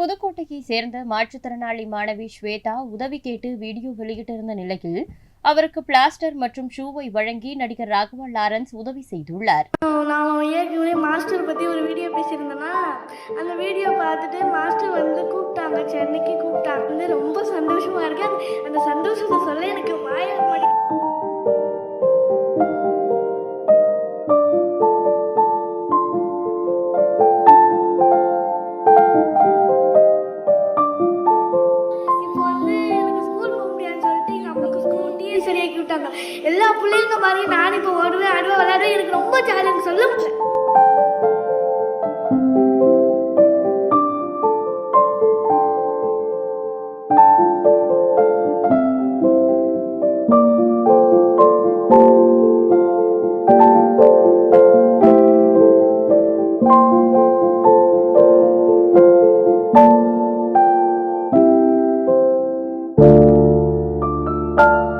புதுக்கோட்டையை சேர்ந்த மாற்றுத்திறனாளி மாணவி ஸ்வேதா உதவி கேட்டு வீடியோ வெளியிட்டிருந்த நிலையில் அவருக்கு பிளாஸ்டர் மற்றும் ஷூவை வழங்கி நடிகர் ராகவா லாரன்ஸ் உதவி செய்துள்ளார். நான் ஏற்கனவே மாஸ்டர் பற்றி ஒரு வீடியோ பேசியிருந்தேன்னா அந்த வீடியோ பார்த்துட்டு மாஸ்டர் வந்து கூப்பிட்டாங்க சென்னைக்கு கூப்பிட்டாங்க. வந்து ரொம்ப சந்தோஷமாக இருக்கு. அந்த- சந்தோஷத்தை சொல்ல எனக்கு வாய மாட்டேன் விட்டாங்க எல்லா பிள்ளைங்க மாதிரி நான் இப்போ ஓடுவேன் ஆடுவேன் விளையாடுவேன். எனக்கு ரொம்ப ஜாலியாக சொல்ல முடியல. thank you